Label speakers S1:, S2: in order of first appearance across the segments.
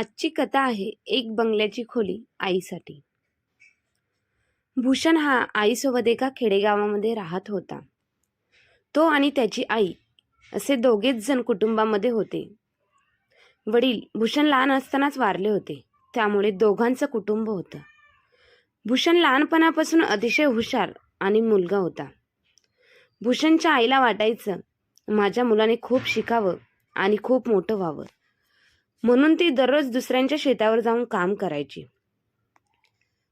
S1: आजची कथा आहे एक बंगल्याची खोली आईसाठी. भूषण हा आईसोबत एका खेडेगावामध्ये राहत होता. तो आणि त्याची आई असे दोघेच जण कुटुंबामध्ये होते. वडील भूषण लहान असतानाच वारले होते. त्यामुळे दोघांचं कुटुंब होतं. भूषण लहानपणापासून अतिशय हुशार आणि मुलगा होता. भूषणच्या आईला वाटायचं माझ्या मुलाने खूप शिकावं आणि खूप मोठं व्हावं. म्हणून ती दररोज दुसऱ्यांच्या शेतावर जाऊन काम करायची.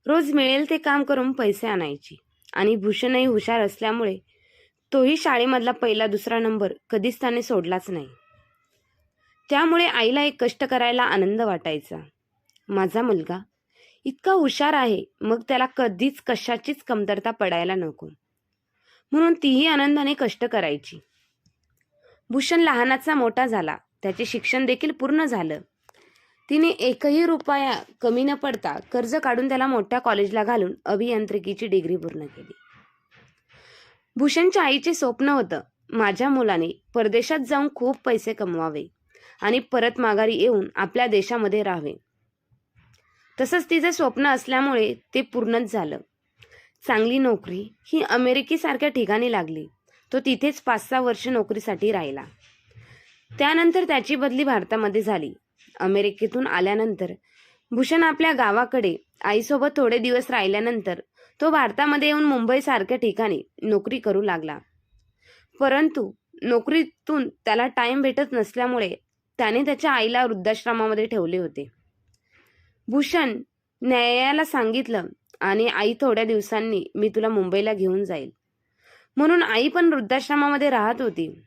S1: रोज मिळेल ते काम करून पैसे आणायची. आणि भूषणही हुशार असल्यामुळे तोही शाळेमधला पहिला दुसरा नंबर कधीच त्याने सोडलाच नाही. त्यामुळे आईला एक कष्ट करायला आनंद वाटायचा. माझा मुलगा इतका हुशार आहे मग त्याला कधीच कशाचीच कमतरता पडायला नको. म्हणून तीही आनंदाने कष्ट करायची. भूषण लहानाचा मोठा झाला. त्याचे शिक्षण देखील पूर्ण झालं. तिने एकही रुपया कमी न पडता कर्ज काढून त्याला मोठ्या कॉलेजला घालून अभियांत्रिकीची डिग्री पूर्ण केली. भूषणच्या आईचे स्वप्न होतं माझ्या मुलाने परदेशात जाऊन खूप पैसे कमवावे आणि परत माघारी येऊन आपल्या देशामध्ये राहावे. तसंच तिचं स्वप्न असल्यामुळे ते पूर्णच झालं. चांगली नोकरी ही अमेरिकेसारख्या ठिकाणी लागली तो तिथेच पाच सहा वर्ष नोकरीसाठी राहिला. त्यानंतर त्याची बदली भारतामध्ये झाली. अमेरिकेतून आल्यानंतर भूषण आपल्या गावाकडे आईसोबत थोडे दिवस राहिल्यानंतर तो भारतामध्ये येऊन मुंबईसारख्या ठिकाणी नोकरी करू लागला. परंतु नोकरीतून त्याला टाइम भेटत नसल्यामुळे त्याने त्याच्या आईला वृद्धाश्रमामध्ये ठेवले होते. भूषण न्यायाला सांगितलं आणि आई थोड्या दिवसांनी मी तुला मुंबईला घेऊन जाईल. म्हणून आई पण वृद्धाश्रमामध्ये राहत होती.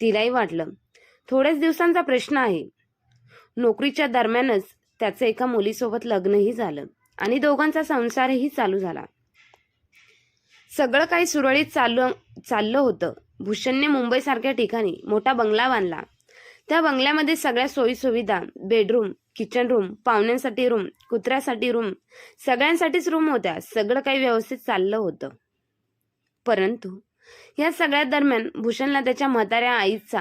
S1: तिलाही वाटलं थोड्याच दिवसांचा प्रश्न आहे. नोकरीच्या दरम्यानच त्याचं एका मुलीसोबत लग्नही झालं आणि दोघांचा संसारही चालू झाला. सगळं काही सुरळीत चालू चाललं होतं. भूषणने मुंबईसारख्या ठिकाणी मोठा बंगला बांधला. त्या बंगल्यामध्ये सगळ्या सोयीसुविधा बेडरूम किचन रूम पाहुण्यांसाठी रूम कुत्र्यासाठी रूम सगळ्यांसाठीच रूम होत्या. सगळं काही व्यवस्थित चाललं होतं. परंतु या सगळ्या दरम्यान भूषणला त्याच्या म्हाताऱ्या आईचा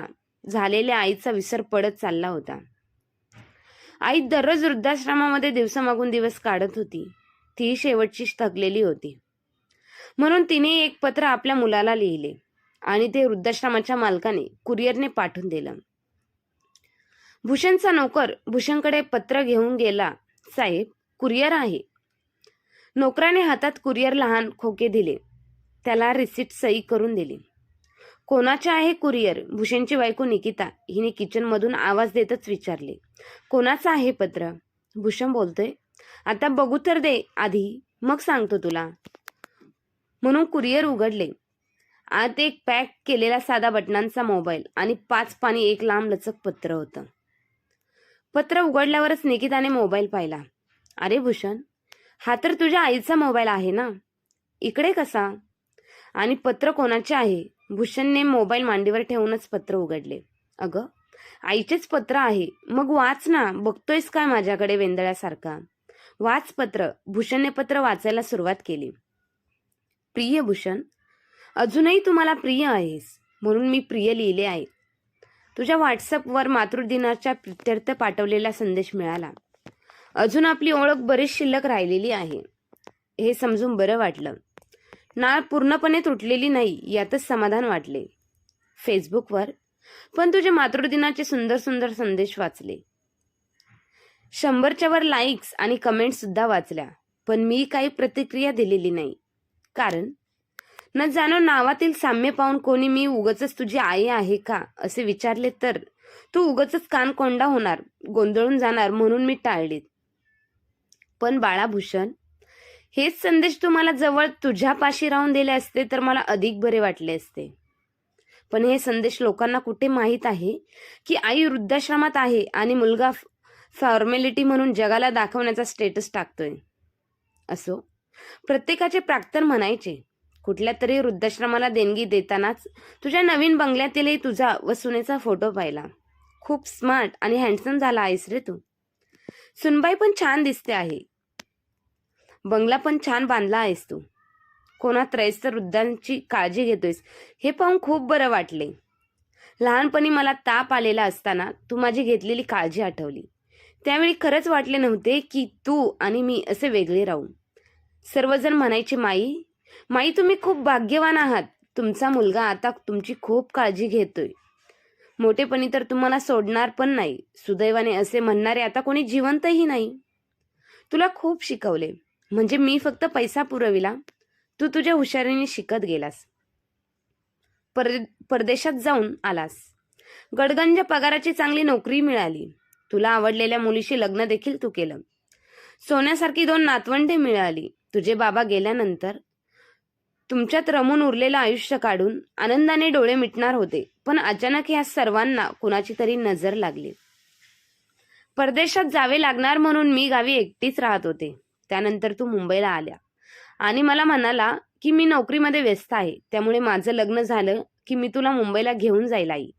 S1: झालेल्या आईचा विसर पडत चालला होता. आई दररोज वृद्धाश्रमामध्ये दिवसामागून दिवस काढत होती. ती शेवटची थकलेली होती. म्हणून तिने एक पत्र आपल्या मुलाला लिहिले आणि ते वृद्धाश्रमाच्या मालकाने कुरिअरने पाठवून दिलं. भूषणचा नोकर भूषणकडे पत्र घेऊन गेला साहेब कुरिअर आहे. नोकराने हातात कुरिअर लहान खोके दिले. त्याला रिसिप्ट सही करून दिली. कोणाचे आहे कुरिअर? भूषणची बायको निकिता. हिने किचनमधून आवाज देतच विचारले. कोणाचं आहे पत्र? भूषण बोलतोय. आता बघू तर दे आधी. मग सांगतो तुला. म्हणून कुरिअर उघडले. आत एक पॅक केलेला साधा बटनांचा मोबाईल आणि पाच पाणी एक लांब लचक पत्र होतं. पत्र उघडल्यावरच निकिताने मोबाईल पाहिला. अरे भूषण हा तर तुझ्या आईचा मोबाईल आहे ना? इकडे कसा? आणि पत्र कोणाचे आहे? भूषणने मोबाईल मांडीवर ठेवूनच पत्र उघडले. अगं आईचेच पत्र आहे. मग वाच ना बघतोयस काय माझ्याकडे वेंदळ्यासारखा? वाच पत्र. भूषणने पत्र वाचायला सुरुवात केली. प्रिय भूषण अजूनही तुम्हाला प्रिय आहेस म्हणून मी प्रिय लिहिले आहे. तुझ्या व्हॉट्सअपवर मातृदिनाच्या प्रित्यर्थ पाठवलेला संदेश मिळाला. अजून आपली ओळख बरीच शिल्लक राहिलेली आहे. हे समजून बरं वाटलं. नाळ पूर्णपणे तुटलेली नाही यातच समाधान वाटले. फेसबुकवर पण तुझे मातृदिनाचे सुंदर सुंदर संदेश वाचले. शंभरच्या वर लाईक्स आणि कमेंट सुद्धा वाचल्या पण मी काही प्रतिक्रिया दिलेली नाही. कारण न जाणो नावातील साम्य पाहून कोणी मी उगच तुझी आई आहे का असे विचारले तर तू उगच कान कोंडा होणार गोंधळून जाणार म्हणून मी टाळलीत. पण बाळाभूषण हेच संदेश तुम्हाला जवळ तुझ्यापाशी राहून दिले असते तर मला अधिक बरे वाटले असते. पण हे संदेश लोकांना कुठे माहीत आहे? की आई वृद्धाश्रमात आहे आणि मुलगा फॉर्मॅलिटी म्हणून जगाला दाखवण्याचा स्टेटस टाकतोय. असो प्रत्येकाचे प्राक्तन म्हणायचे कुठल्या तरी वृद्धाश्रमाला देणगी देतानाच तुझ्या नवीन बंगल्यातीलही तुझा व सुनेचा फोटो पाहिला. खूप स्मार्ट आणि हँडसम झाला आहेस रे तू. सुनबाई पण छान दिसते आहे. बंगला पण छान बांधला आहेस तू. कोणा त्रयस्थ वृद्धांची काळजी घेतोयस. हे पाहून खूप बरं वाटले. लहानपणी मला ताप आलेला असताना तू माझी घेतलेली काळजी आठवली. त्यावेळी खरंच वाटले नव्हते की तू आणि मी असे वेगळे राहू. सर्वजण म्हणायचे माई माई तुम्ही खूप भाग्यवान आहात. तुमचा मुलगा आता तुमची खूप काळजी घेतोय. मोठेपणी तर तुम्हाला सोडणार पण नाही. सुदैवाने असे म्हणणारे आता कोणी जिवंतही नाही. तुला खूप शिकवले. म्हणजे मी फक्त पैसा पुरविला. तू तुझ्या हुशारीने शिकत गेलास. पर परदेशात जाऊन आलास. गडगंज पगाराची चांगली नोकरी मिळाली. तुला आवडलेल्या मुलीशी लग्न देखील तू केलं. सोन्यासारखी दोन नातवंडे मिळाली. तुझे बाबा गेल्यानंतर तुमच्यात रमून उरलेलं आयुष्य काढून आनंदाने डोळे मिटणार होते. पण अचानक ह्या सर्वांना कुणाची तरी नजर लागली. परदेशात जावे लागणार म्हणून मी गावी एकटीच राहत होते. त्यानंतर तू मुंबईला आल्या. आणि मला म्हणाला की मी नोकरीमध्ये व्यस्त आहे. त्यामुळे माझं लग्न झालं की मी तुला मुंबईला घेऊन जाईल आई.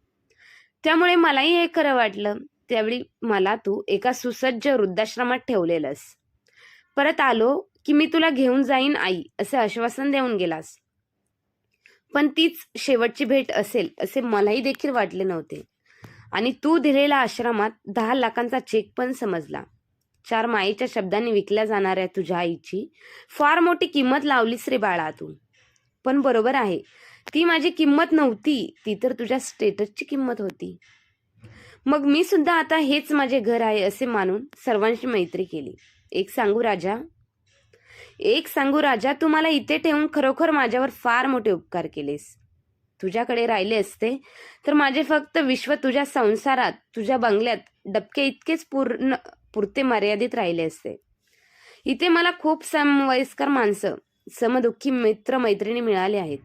S1: त्यामुळे मलाही हे खरं वाटलं. त्यावेळी मला तू एका सुसज्ज वृद्धाश्रमात ठेवलेलंस. परत आलो की मी तुला घेऊन जाईन आई असे आश्वासन देऊन गेलास. पण तीच शेवटची भेट असेल असे मलाही देखील वाटले नव्हते. आणि तू दिलेल्या आश्रमात दहा लाखांचा चेक पण समजला. चार मायेच्या शब्दांनी विकल्या जाणाऱ्या तुझ्या आईची. फार मोठी किंमत लावलीस रे बाळा तू. पण बरोबर आहे. ती माझी किंमत नव्हती. ती तर तुझ्या स्टेटसची किंमत होती. मग मी सुद्धा आता हेच माझे घर आहे असे मानून सर्वांशी मैत्री केली. एक सांगू राजा? एक सांगू राजा तू मला इथे ठेवून खरोखर माझ्यावर फार मोठे उपकार केलेस. तुझ्याकडे राहिले असते तर माझे फक्त विश्व तुझ्या संसारात तुझ्या बंगल्यात डबके इतकेच पूर्ण पुरते मर्यादित राहिले असते. इथे मला खूप समवयस्कर माणसं समदुःखी मित्र मैत्रिणी मिळाले आहेत.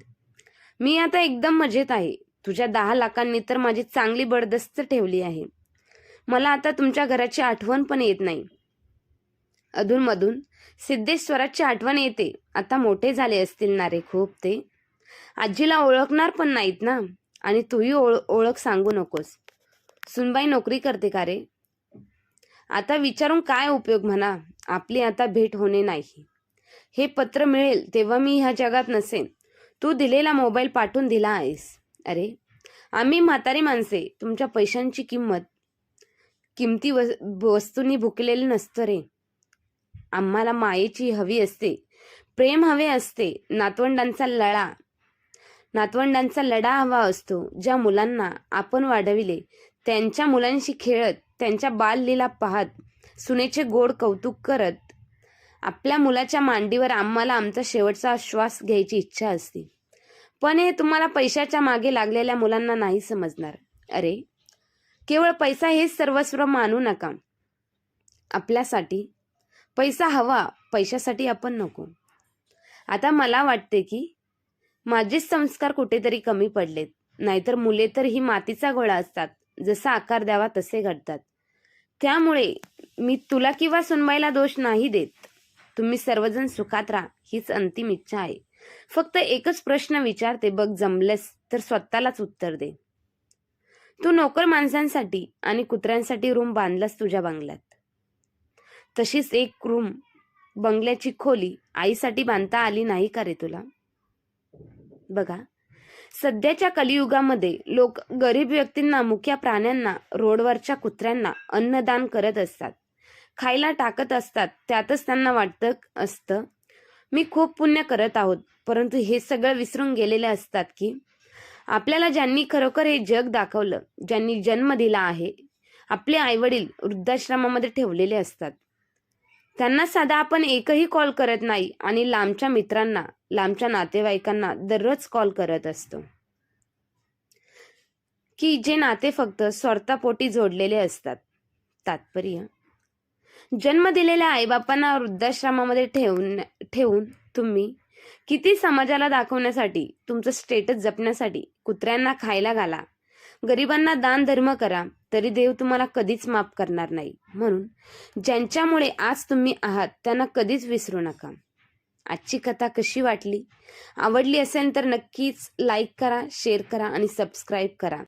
S1: मी आता एकदम मजेत आहे. तुझ्या दहा लाखांनी तर माझी चांगली बडदस्त ठेवली आहे. मला आता तुमच्या घराची आठवण पण येत नाही. अधूनमधून सिद्धेश्वराची आठवण येते. आता मोठे झाले असतील ना रे खूप ते. आजीला ओळखणार पण नाहीत ना. आणि तूही ओळ ओळख सांगू नकोस. सुनबाई नोकरी करते का रे? आता विचारून काय उपयोग म्हणा? आपली आता भेट होणे नाही. हे पत्र मिळेल तेव्हा मी ह्या जगात नसेन. तू दिलेला मोबाईल पाठवून दिला आहेस. अरे आम्ही म्हातारी माणसे तुमच्या पैशांची किंमत किमती वस वस्तूंनी भुकलेले नसतं रे. आम्हाला मायेची हवी असते. प्रेम हवे असते. नातवंडांचा लळा. नातवंडांचा लढा हवा असतो ज्या मुलांना आपण वाढविले त्यांच्या मुलांशी खेळत त्यांच्या बाललीला पाहत सुनेचे गोड कौतुक करत आपल्या मुलाच्या मांडीवर आम्हाला आमचा शेवटचा श्वास घ्यायची इच्छा असते. पण हे तुम्हाला पैशाच्या मागे लागलेल्या मुलांना नाही समजणार. अरे केवळ पैसा हेच सर्वस्व मानू नका. आपल्यासाठी पैसा हवा पैशासाठी आपण नको. आता मला वाटते की माझेच संस्कार कुठेतरी कमी पडलेत नाहीतर मुले तर ही मातीचा गोळा असतात. जसा आकार द्यावा तसे घडतात. त्यामुळे मी तुला किंवा सुनबाईला दोष नाही देत. तुम्ही सर्वजण सुखात राहा हीच अंतिम इच्छा आहे. फक्त एकच प्रश्न विचारते बघ जमलेस तर स्वतःलाच उत्तर दे. तू नोकर माणसांसाठी आणि कुत्र्यांसाठी रूम बांधलास तुझ्या बंगल्यात. तशीच एक रूम बंगल्याची खोली आईसाठी बांधता आली नाही का रे तुला? बघा. सध्याच्या कलियुगामध्ये लोक गरीब व्यक्तींना मुख्या प्राण्यांना रोडवरच्या कुत्र्यांना अन्नदान करत असतात. खायला टाकत असतात त्यातच त्यांना वाटतं असतं. मी खूप पुण्य करत आहोत परंतु हे सगळं विसरून गेलेले असतात की आपल्याला ज्यांनी खरोखर हे जग दाखवलं ज्यांनी जन्म दिला आहे आपले आईवडील वृद्धाश्रमामध्ये ठेवलेले असतात. त्यांना साधा आपण एकही कॉल करत नाही आणि लांबच्या मित्रांना लांबच्या नातेवाईकांना दररोज कॉल करत असतो. की जे नाते फक्त स्वार्थापोटी जोडलेले असतात. तात्पर्य. जन्म दिलेल्या आईबापांना वृद्धाश्रमामध्ये ठेवून ठेवून तुम्ही किती समाजाला दाखवण्यासाठी तुमचं स्टेटस जपण्यासाठी कुत्र्यांना खायला घाला गरिबांना दान धर्म करा तरी देव तुम्हाला कधीच माफ करणार नाही. म्हणून ज्यांच्यामुळे आज तुम्ही आहात त्यांना कधीच विसरू नका. आजची कथा कशी वाटली? आवडली असेल तर नक्कीच लाईक करा शेअर करा आणि सबस्क्राईब करा.